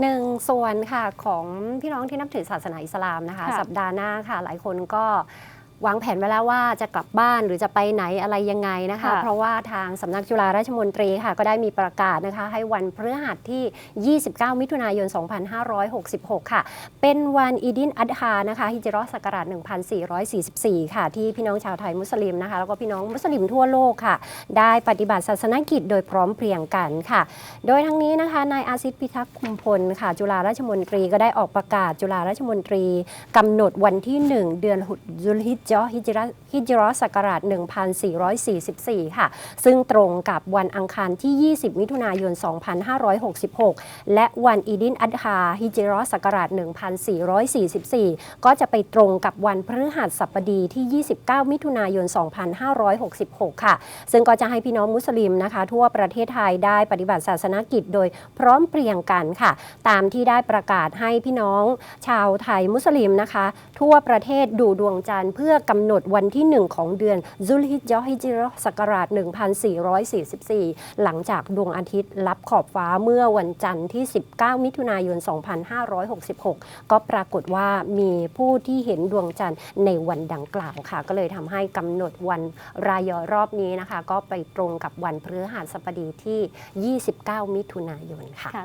หนึ่งส่วนค่ะของพี่น้องที่นับถือศาสนาอิสลามนะคะค่ะสัปดาห์หน้าค่ะ หลายคนก็ วางแผนไว้แล้วว่าจะกลับบ้านหรือจะไปไหนอะไรยังไงนะคะ ค่ะ เพราะว่าทางสำนักจุฬาราชมนตรีค่ะ ก็ได้มีประกาศนะคะ ให้วันพฤหัสที่ 29 มิถุนายน 2566 ค่ะ เป็นวันอีดินอัดฮานะคะฮิจเราะห์ศักราช1444 ค่ะ ที่พี่น้องชาวไทยมุสลิมนะคะ แล้วก็พี่น้องมุสลิมทั่วโลกค่ะ ได้ปฏิบัติศาสนกิจโดยพร้อมเพรียงกันค่ะ โดยทั้งนี้นะคะนายอาซิดพิทักษ์คุมพลค่ะ จุฬาราชมนตรีก็ได้ออกประกาศจุฬาราชมนตรีกำหนดวันที่ 1 เดือนหุดยุลฮิจญะห์ฮิจเระห์ฮิจเราะห์ศักราช 1444 ค่ะ ซึ่งตรงกับวันอังคารที่ 20 มิถุนายน 2566 และวันอีดินอัดฮาฮิจเราะห์ศักราช 1444 ก็จะไปตรงกับวันพฤหัสบดีที่ 29 มิถุนายน 2566 ค่ะ ซึ่งก็จะให้พี่น้องมุสลิมนะคะ ทั่วประเทศไทยได้ปฏิบัติศาสนกิจโดยพร้อมเพรียงกันค่ะ ตามที่ได้ประกาศให้พี่น้องชาวไทยมุสลิมนะคะ ทั่วประเทศดูดวงจันทร์เพื่อกำหนดวันที่ 1 ของเดือนซุลฮิจญะห์ฮิจเราะห์ศักราช 1444 หลังจากดวงอาทิตย์ลับขอบฟ้าเมื่อวันจันทร์ที่ 19 มิถุนายน 2566 ก็ปรากฏว่ามีผู้ที่เห็นดวงจันทร์ในวันดังกล่าวค่ะ ก็เลยทำให้กำหนดวันรายยอรอบนี้นะคะ ก็ไปตรงกับวันพฤหัสบดีที่ 29 มิถุนายนค่ะค่ะ